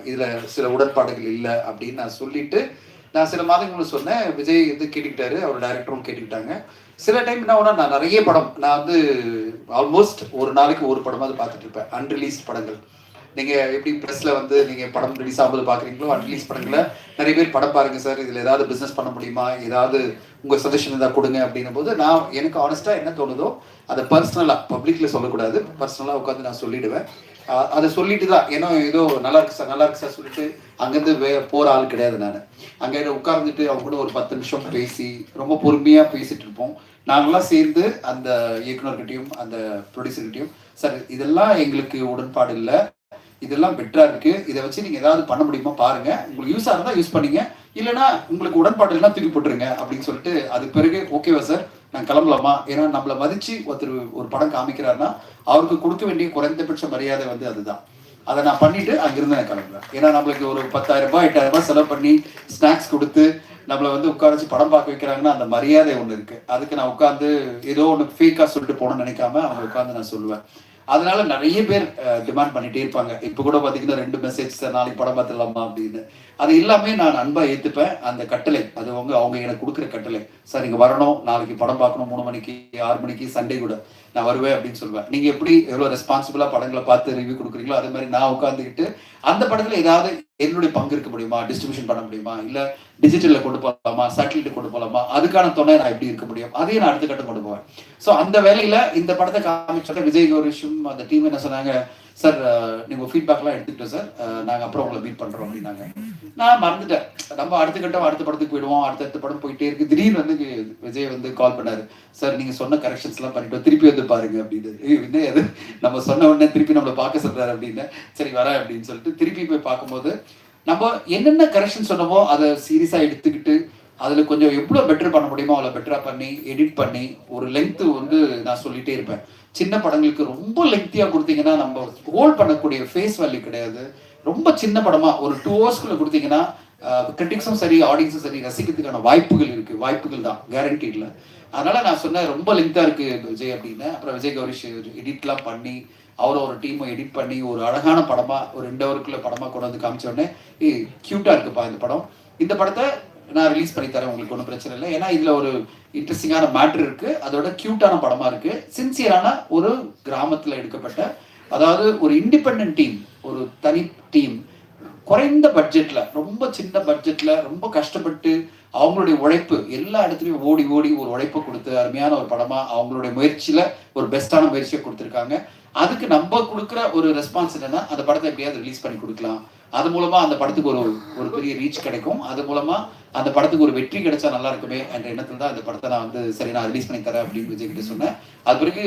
இதில் இதுல சில உடன்பாடுகள் இல்லை அப்படின்னு நான் சொல்லிட்டு நான் சில மாதங்களுக்கு சொன்னேன். விஜய் வந்து கேட்டுக்கிட்டாரு. அவர் டைரக்டரும் கேட்டுக்கிட்டாங்க. சில டைம் என்ன ஒன்றா நான் நிறைய படம் நான் வந்து ஆல்மோஸ்ட் ஒரு நாளைக்கு ஒரு படமாவது பார்த்துட்டு இருப்பேன். அன்ரிலீஸ்ட் படங்கள். நீங்கள் எப்படி பிரஸ்ல வந்து நீங்கள் படம் ரிலீஸ் ஆகும்போது பார்க்குறீங்களோ அன்ரிலீஸ் படங்களை நிறைய பேர் படம் பாருங்க சார். இதில் ஏதாவது பிஸ்னஸ் பண்ண முடியுமா? ஏதாவது உங்கள் சஜஷன் ஏதாவது கொடுங்க அப்படின்னும் போது நான் எனக்கு ஆனஸ்ட்டாக என்ன தோணுதோ அதை பர்சனலாக பப்ளிக்ல சொல்லக்கூடாது. பர்சனலாக உட்காந்து நான் சொல்லிடுவேன். அதை சொல்லிட்டு தான் ஏன்னா ஏதோ நல்லா இருக்கு சார் நல்லா இருக்கு சார் சொல்லிட்டு அங்கேருந்து வே போகிற ஆள் கிடையாது நான். அங்கே உட்கார்ந்துட்டு அவங்க கூட ஒரு பத்து நிமிஷம் பேசி ரொம்ப பொறுமையாக பேசிட்டு இருப்போம். நாங்களாம் சேர்ந்து அந்த இயக்குனர்கிட்டயும் அந்த ப்ரொடியூசர்கிட்டையும் சார் இதெல்லாம் எங்களுக்கு உடன்பாடு இல்லை. இதெல்லாம் பெட்டரா இருக்கு. இதை வச்சு நீங்க ஏதாவது பண்ண முடியுமா பாருங்க. உங்களுக்கு யூஸ் ஆகிறதா யூஸ் பண்ணீங்க. இல்லைன்னா உங்களுக்கு உடன்பாடு இல்லைன்னா தூக்கி போட்டுருங்க அப்படின்னு சொல்லிட்டு அது பிறகு ஓகேவா சார் நான் கிளம்பலாமா? ஏன்னா நம்மள மதிச்சு ஒருத்தர் ஒரு படம் காமிக்கிறாருன்னா அவருக்கு கொடுக்க வேண்டிய குறைந்தபட்ச மரியாதை வந்து அதுதான். அதை நான் பண்ணிட்டு அங்கிருந்து நான் கிளம்புறேன். ஏன்னா நம்மளுக்கு ஒரு பத்தாயிரம் ரூபாய் எட்டாயிரம் ரூபாய் செலவு பண்ணி ஸ்நாக்ஸ் கொடுத்து நம்மள வந்து உட்கார வச்சு படம் பார்க்க வைக்கிறாங்கன்னா அந்த மரியாதை ஒன்று இருக்கு. அதுக்கு நான் உட்காந்து ஏதோ ஒன்று ஃபேக்கா சொல்லிட்டு போகணும்னு நினைக்காம அவங்க உட்காந்து நான் சொல்லுவேன். அதனால நிறைய பேர் டிமாண்ட் பண்ணிட்டே இருப்பாங்க. இப்போ கூட பார்த்தீங்கன்னா ரெண்டு மெசேஜ் சார் நாளைக்கு படம் பார்த்துடலாமா அப்படின்னு. அது எல்லாமே நான் அன்பா ஏத்துப்பேன். அந்த கட்டளை அது அவங்க அவங்க எனக்கு கொடுக்குற கட்டளை. சார் நீங்க வரணும். நாளைக்கு படம் பார்க்கணும். மூணு மணிக்கு ஆறு மணிக்கு சண்டே கூட. நான் வருவேன் அப்படின்னு சொல்லுவேன் நீங்க எப்படி எவ்வளவு ரெஸ்பான்சிபிளா படங்களை பார்த்து ரிவ்யூ கொடுக்குறீங்களோ அதே மாதிரி நான் உட்காந்துக்கிட்டு அந்த படத்துல ஏதாவது என்னுடைய பங்கு இருக்க முடியுமா? டிஸ்ட்ரிபியூஷன் பண்ண முடியுமா? இல்ல டிஜிட்டல்ல கொண்டு போகலாமா சேட்டலைட் கொண்டு போகலாமா அதுக்கான துணை நான் எப்படி இருக்க முடியும்? அதையும் நான் அடுத்த கட்டம் கொண்டு போவேன். சோ அந்த வேலையில இந்த படத்தை காமிச்சோட விஜய் கௌரிஷும் அந்த டீம் என்ன சொன்னாங்க? சார் நீங்க ஃபீட்பேக்லாம் எடுத்துக்கிட்டோம் சார். நாங்க அப்புறம் உங்களை மீட் பண்றோம் அப்படின்னாங்க. நான் மறந்துட்டேன். நம்ம அடுத்த கட்டம் அடுத்த படத்துக்கு போயிடுவோம். அடுத்தடுத்த படம் போயிட்டே இருக்கு. திடீர்னு வந்து விஜய் வந்து கால் பண்ணாரு. சார் நீங்க சொன்ன கரெக்ஷன்ஸ் எல்லாம் பண்ணிட்டு திருப்பி வந்து பாருங்க அப்படின்னு என்ன அது நம்ம சொன்ன உடனே திருப்பி நம்மளை பார்க்க சொல்றாரு அப்படின்னு சரி வரேன் அப்படின்னு சொல்லிட்டு திருப்பி போய் பார்க்கும்போது நம்ம என்னென்ன கரெக்ஷன் சொன்னமோ அதை சீரியஸா எடுத்துக்கிட்டு அதுல கொஞ்சம் எவ்வளவு பெட்டர் பண்ண முடியுமோ அவ்வளவு பெட்டராக பண்ணி எடிட் பண்ணி ஒரு லென்த்து வந்து நான் சொல்லிட்டே இருப்பேன். சின்ன படங்களுக்கு ரொம்ப லெங்க்தியாக கொடுத்தீங்கன்னா நம்ம ஹோல்ட் பண்ணக்கூடிய ஃபேஸ் வேல்யூ கிடையாது. ரொம்ப சின்ன படமாக ஒரு டூ ஹவர்ஸ்க்குள்ள கொடுத்தீங்கன்னா கிரிட்டிக்ஸும் சரி ஆடியன்ஸும் சரி ரசிக்கிறதுக்கான வாய்ப்புகள் இருக்குது வாய்ப்புகள் தான் கேரண்டி இல்லை அதனால் நான் சொன்னேன் ரொம்ப லெங்க்தாக இருக்குது விஜய் அப்படின்னு. அப்புறம் விஜய் கௌரிஷ் எடிட்லாம் பண்ணி அவரை ஒரு டீமை எடிட் பண்ணி ஒரு அழகான படமாக ஒரு ரெண்டு ஹவருக்குள்ள படமாக கொண்டு வந்து காமிச்சோடனே ஏய் இருக்குப்பா இந்த படம். இந்த படத்தை நான் ரிலீஸ் பண்ணி தரேன் உங்களுக்கு ஒன்றும் பிரச்சனை இல்லை. ஏன்னா இதில் ஒரு இன்ட்ரெஸ்டிங்கான மேட்ரு இருக்கு. அதோட க்யூட்டான படமா இருக்கு. சின்சியரான ஒரு கிராமத்தில் எடுக்கப்பட்ட அதாவது ஒரு இண்டிபெண்ட் டீம் ஒரு தனி டீம் குறைந்த பட்ஜெட்டில் ரொம்ப சின்ன பட்ஜெட்ல ரொம்ப கஷ்டப்பட்டு அவங்களுடைய உழைப்பு எல்லா இடத்துலையும் ஓடி ஓடி ஒரு உழைப்பை கொடுத்து அருமையான ஒரு படமா அவங்களுடைய முயற்சியில் ஒரு பெஸ்ட்டான முயற்சியை கொடுத்துருக்காங்க. அதுக்கு நம்ம கொடுக்குற ஒரு ரெஸ்பான்ஸ் என்னென்னா அந்த படத்தை எப்படியாவது ரிலீஸ் பண்ணி கொடுக்கலாம். அது மூலமா அந்த படத்துக்கு ஒரு ஒரு பெரிய ரீச் கிடைக்கும். அது மூலமா அந்த படத்துக்கு ஒரு வெற்றி கிடைச்சா நல்லா இருக்குமே என்ற எண்ணத்துல தான் அந்த படத்தை நான் வந்து சரி நான் ரிலீஸ் பண்ணி தரேன் அப்படின்னு விஜய் கிட்ட சொன்னேன். அது பிறகு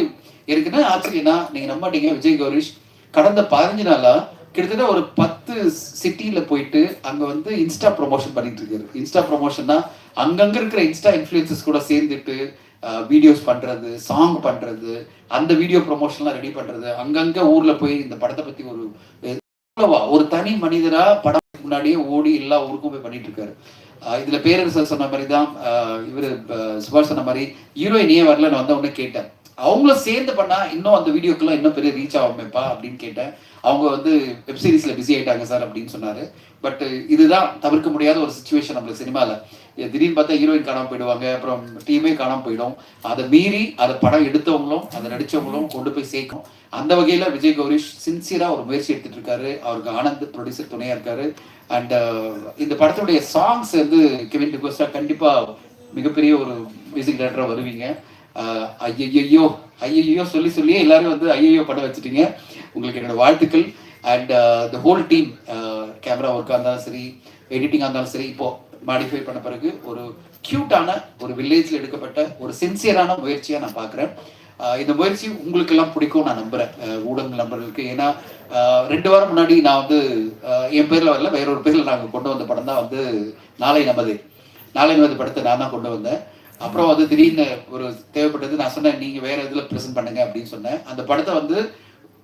எனக்கு என்ன ஆச்சரியம்னா நீங்க நம்ப மாட்டீங்க விஜய் கௌரிஷ். கடந்த பதினஞ்சு நாளா கிட்டத்தட்ட ஒரு பத்து சிட்டியில போயிட்டு அங்க வந்து இன்ஸ்டா ப்ரொமோஷன் பண்ணிட்டு இருக்காரு. இன்ஸ்டா ப்ரொமோஷன்னா அங்கங்க இருக்கிற இன்ஸ்டா இன்ஃபுளுசஸ் கூட சேர்ந்துட்டு வீடியோஸ் பண்றது சாங் பண்றது அந்த வீடியோ ப்ரொமோஷன்லாம் ரெடி பண்றது அங்கங்க ஊர்ல போய் இந்த படத்தை பத்தி ஒரு எவ்வளவா, ஒரு தனி மனிதரா படம் முன்னாடியே ஓடி எல்லா ஊருக்கும் போய் பண்ணிட்டு இருக்காரு இதுல பேரரசர் சொன்ன மாதிரி தான் இவர் சுபாஷ் சொன்ன மாதிரி ஹீரோயின் ஏன் வரல நான் வந்த உடனே கேட்டேன். அவங்களும் சேர்ந்து பண்ணா இன்னும் அந்த வீடியோக்கெல்லாம் இன்னும் பெரிய ரீச் ஆகுமேப்பா அப்படின்னு கேட்டேன். அவங்க வந்து வெப் சீரிஸ்ல பிஸி ஆயிட்டாங்க சார் அப்படின்னு சொன்னாரு. பட் இதுதான் தவிர்க்க முடியாத ஒரு சுச்சுவேஷன் நம்மளுக்கு சினிமால திடீர்னு பார்த்தா ஹீரோயின் காணாமல் போயிடுவாங்க அப்புறம் டீமே காணாமல் போயிடும். அதை மீறி அதை படம் எடுத்தவங்களும் அதை நடித்தவங்களும் கொண்டு போய் சேர்க்கும் அந்த வகையில் விஜய் கௌரிஷ் சின்சியராக ஒரு முயற்சி எடுத்துட்டு இருக்காரு. அவருக்கு ஆனந்த் ப்ரொடியூசர் துணையாக இருக்காரு. அண்ட் uh, இந்த படத்துடைய சாங்ஸ் வந்து கெவின் டிகோஸ்டா கண்டிப்பாக மிகப்பெரிய ஒரு மியூசிக் டேரக்டராக வருவீங்க. ஐயையோ ஐயையோ சொல்லி சொல்லியே எல்லாரும் வந்து ஐயையோ படம் வச்சுட்டீங்க. உங்களுக்கு என்னோட வாழ்த்துக்கள். And the whole team camera ஒர்க்காக இருந்தாலும் சரி எடிட்டிங்காக இருந்தாலும் சரி இப்போது மாடிஃபை பண்ண பிறகு ஒரு க்யூட்டான ஒரு வில்லேஜில் எடுக்கப்பட்ட ஒரு சின்சியரான முயற்சியாக நான் பார்க்குறேன். இந்த முயற்சி உங்களுக்கெல்லாம் பிடிக்கும் நான் நம்புறேன். ஊடக நண்பர்களுக்கு. ஏன்னா ரெண்டு வாரம் முன்னாடி நான் வந்து என் பேரில் வரல வேற ஒரு பேரில் நாங்கள் கொண்டு வந்த படம் தான் வந்து நாளை நமது. நாளை நமது படத்தை நான் தான் கொண்டு வந்தேன். அப்புறம் வந்து திடீர்னு ஒரு தேவைப்பட்டது நான் சொன்னேன் நீங்கள் வேற இதில் ப்ரெசென்ட் பண்ணுங்க அப்படின்னு சொன்னேன். அந்த படத்தை வந்து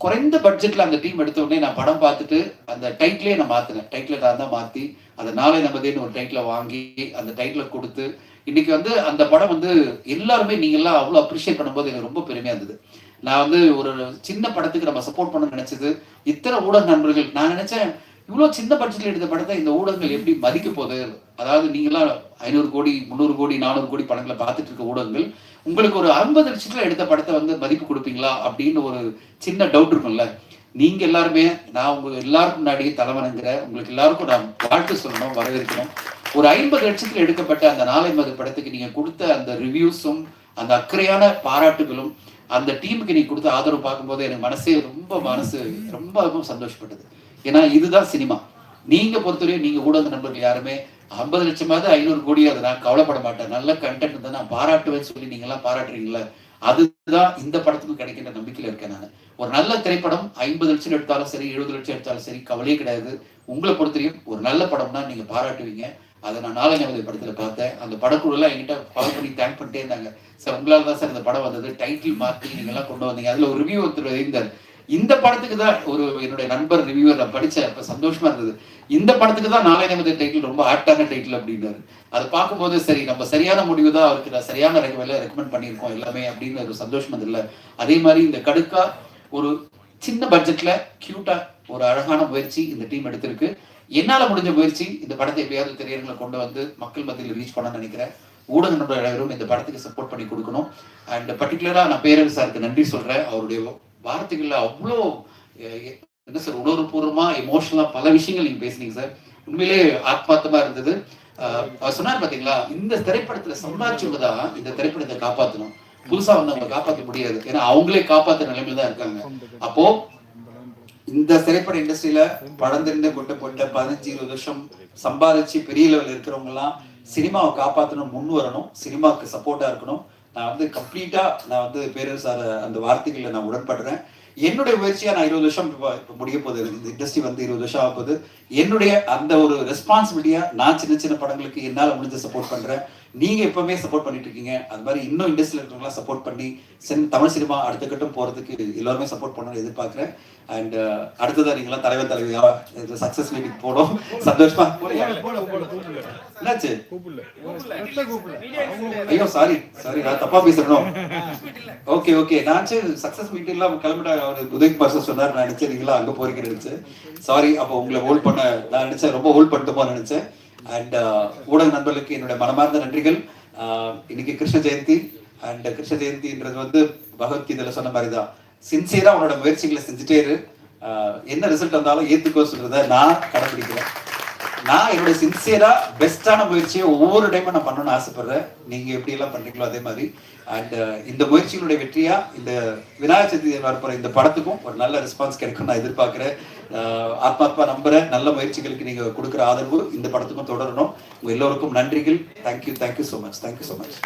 குறைந்த பட்ஜெட்ல அந்த டீம் எடுத்த உடனே நான் படம் பார்த்துட்டு அந்த டைட்டிலே நான் மாத்தினேன். டைட்டில் நான் தான் மாத்தி அந்த நாளை நமதேன்னு ஒரு டைட்டில வாங்கி அந்த டைட்டில கொடுத்து இன்னைக்கு வந்து அந்த படம் வந்து எல்லாருமே நீங்க எல்லாம் அவ்வளவு அப்ரிஷியேட் பண்ணும்போது எனக்கு ரொம்ப பெருமையா இருந்தது. நான் வந்து ஒரு சின்ன படத்துக்கு நம்ம சப்போர்ட் பண்ண நினைச்சது. இத்தனை ஊடக நண்பர்கள் நான் நினைச்சேன் இவ்வளவு சின்ன பட்ஜெட்ல எடுத்த படத்தை இந்த ஊடகங்கள் எப்படி மதிக்க போகுது? அதாவது நீங்களாம் ஐநூறு கோடி முந்நூறு கோடி நானூறு கோடி படங்களை பார்த்துட்டு இருக்க ஊடகங்கள் உங்களுக்கு ஒரு ஐம்பது லட்சத்துல எடுத்த படத்தை வந்து மதிப்பு கொடுப்பீங்களா அப்படின்னு ஒரு சின்ன டவுட் இருக்கும்ல. நீங்க எல்லாருமே நான் உங்க எல்லாருக்கும் முன்னாடியே தலைவனுங்கிற உங்களுக்கு எல்லாருக்கும் நான் வாழ்த்து சொல்லணும் வரவேற்கணும். ஒரு ஐம்பது லட்சத்துல எடுக்கப்பட்ட அந்த நாளை படத்துக்கு நீங்க கொடுத்த அந்த ரிவ்யூஸும் அந்த அக்கறையான பாராட்டுகளும் அந்த டீமுக்கு நீ கொடுத்த ஆதரவு பார்க்கும்போது எனக்கு மனசே ரொம்ப மனசு ரொம்ப ரொம்ப சந்தோஷப்பட்டது. ஏன்னா இதுதான் சினிமா. நீங்க பொறுத்தவரையும் நீங்க ஊடக நண்பர்கள் யாருமே ஐம்பது லட்சமாவது ஐநூறு கோடி அதை நான் கவலைப்பட மாட்டேன். நல்ல கண்டென்ட் தான் நான் பாராட்டுவேன்னு சொல்லி நீங்களாம் எல்லாம் பாராட்டுறீங்களா? அதுதான் இந்த படத்துக்கு கிடைக்கின்ற நம்பிக்கையில் இருக்கேன் நான். ஒரு நல்ல திரைப்படம் ஐம்பது லட்சம் எடுத்தாலும் சரி எழுபது லட்சம் எடுத்தாலும் சரி கவலையே கிடையாது. உங்களை பொறுத்தவரையும் ஒரு நல்ல படம்னா நீங்க பாராட்டுவீங்க. அதை நான் நாலஞ்சாவது படத்துல பார்த்தேன். அந்த படக்குழுலாம் என்கிட்ட கால் பண்ணி தேங்க் பண்ணிட்டே இருந்தாங்க. சார் உங்களால் தான் சார் இந்த படம் வந்தது. டைட்டில் மாத்தி நீங்கள்லாம் கொண்டு வந்தீங்க. அதுல ஒரு ரிவ்யூ ஒருத்தர் இருந்தார் இந்த படத்துக்கு தான் ஒரு என்னுடைய நண்பர் ரிவியூவர் நான் படித்தேன் அப்போ சந்தோஷமா இருந்தது. இந்த படத்துக்கு தான் நாளை நமது டைட்டில் ரொம்ப ஹாட்டான டைட்டில் அப்படின்னாரு. அதை பார்க்கும்போது சரி நம்ம சரியான முடிவு தான் அவருக்கு நான் சரியான ரெக்கமெண்ட்ல ரெக்கமெண்ட் பண்ணியிருக்கோம் எல்லாமே அப்படின்னு ஒரு சந்தோஷம் இல்லை அதே மாதிரி இந்த கடுக்கா ஒரு சின்ன பட்ஜெட்ல கியூட்டா ஒரு அழகான முயற்சி இந்த டீம் எடுத்திருக்கு. என்னால் முடிஞ்ச முயற்சி இந்த படத்தை எப்படியாவது திரையரங்களை கொண்டு வந்து மக்கள் மத்தியில் ரீச் பண்ண நினைக்கிறேன். ஊடக நண்பர்கள் அனைவரும் இந்த படத்துக்கு சப்போர்ட் பண்ணி கொடுக்கணும். அண்ட் பர்டிகுலரா நான் பேரரசு சாருக்கு நன்றி சொல்றேன். அவருடைய வார்த்தைகள்ல அவ்வளோ என்ன சார் உணர்வுபூர்வமா எமோஷனலாக பல விஷயங்கள் நீங்க பேசுனீங்க சார். உண்மையிலே ஆத்மார்த்தமாக இருந்தது. சொன்னார் பாத்தீங்களா இந்த திரைப்படத்துல சம்பாதிச்சவங்க தான் இந்த திரைப்படத்தை காப்பாத்தணும். புதுசாக வந்து அவங்க காப்பாற்ற முடியாது. ஏன்னா அவங்களே காப்பாற்ற நிலைமையில தான் இருக்காங்க. அப்போ இந்த திரைப்பட இண்டஸ்ட்ரியில படம் தெரிந்து கொண்டு போட்ட பதினஞ்சு இருபது வருஷம் சம்பாதிச்சு பெரிய லெவலில் இருக்கிறவங்க எல்லாம் சினிமாவை காப்பாற்றணும் முன் வரணும். சினிமாவுக்கு சப்போர்ட்டா இருக்கணும். நான் வந்து கம்ப்ளீட்டாக நான் வந்து பேரரசு சார் அந்த வார்த்தைகளில் நான் உடன்படுறேன். என்னுடைய முயற்சியாக நான் இருபது வருஷம் இப்போ முடிய போகுது. இந்த இண்டஸ்ட்ரி வந்து இருபது வருஷம் ஆக போகுது. என்னுடைய அந்த ஒரு ரெஸ்பான்சிபிலிட்டியாக நான் சின்ன சின்ன படங்களுக்கு என்னால் முடிஞ்ச சப்போர்ட் பண்ணுறேன் நீங்க எப்பவுமே சப்போர்ட் பண்ணிட்டு இருக்கீங்க. அது மாதிரி இன்னும் இண்டஸ்ட்ரியில் இருக்கிறவங்களாம் சப்போர்ட் பண்ணி சென் தமிழ் சினிமா அடுத்த கட்டம் போறதுக்கு எல்லாருமே சப்போர்ட் பண்ணணும்னு எதிர்பார்க்கிறேன். அண்ட் uh, அடுத்ததா நீங்களாம் தலைவர் தலைவியா சக்சஸ் மீட்டிங் போனோம் சந்தோஷமா? என்னாச்சு? ஐயோ சாரி சாரி நான் தப்பா பேசுறேன்? ஓகே ஓகே நான் சக்சஸ் மீட்டிங்லாம் கிளம்பிட்டா அவர் உதயகுமார் சார் சொன்னார் நான் நினைச்சேன் நீங்களா அங்க போறீங்கன்னு நினைச்சேன். சாரி அப்போ உங்களை ஹோல்ட் பண்ண நான் நினைச்சேன் ரொம்ப ஹோல்ட் பண்ணிட்டுமோ நினைச்சேன். அண்ட் uh, ஊடக நண்பர்களுக்கு என்னுடைய மனமார்ந்த நன்றிகள். இன்னைக்கு கிருஷ்ண ஜெயந்தி. அண்ட் கிருஷ்ண ஜெயந்தின்றது வந்து பகவத்கீதையில சொன்ன மாதிரி தான் சின்சியரா உன்னோட முயற்சிகளை செஞ்சுட்டே இரு. என்ன ரிசல்ட் வந்தாலும் ஏத்துக்கோ சொல்றத நான் கடைபிடிக்கிறேன். நான் என்னுடைய சின்சியரா பெஸ்டான முயற்சியை ஒவ்வொரு டைமும் நான் பண்ணணும்னு ஆசைப்படுறேன். நீங்க எப்படி எல்லாம் பண்றீங்களோ அதே மாதிரி. அண்ட் uh, இந்த முயற்சிகளுடைய வெற்றியா? இந்த விநாயகர் சதுர்த்தி வரப்போற இந்த படத்துக்கும் ஒரு நல்ல ரெஸ்பான்ஸ் கிடைக்கும் நான் எதிர்பார்க்கிறேன். ஆத்மாத்மா நம்புறேன். நல்ல முயற்சிகளுக்கு நீங்க கொடுக்குற ஆதரவு இந்த படத்துக்கும் தொடரணும். உங்க எல்லோருக்கும் நன்றிகள். Thank you thank you so much thank you so much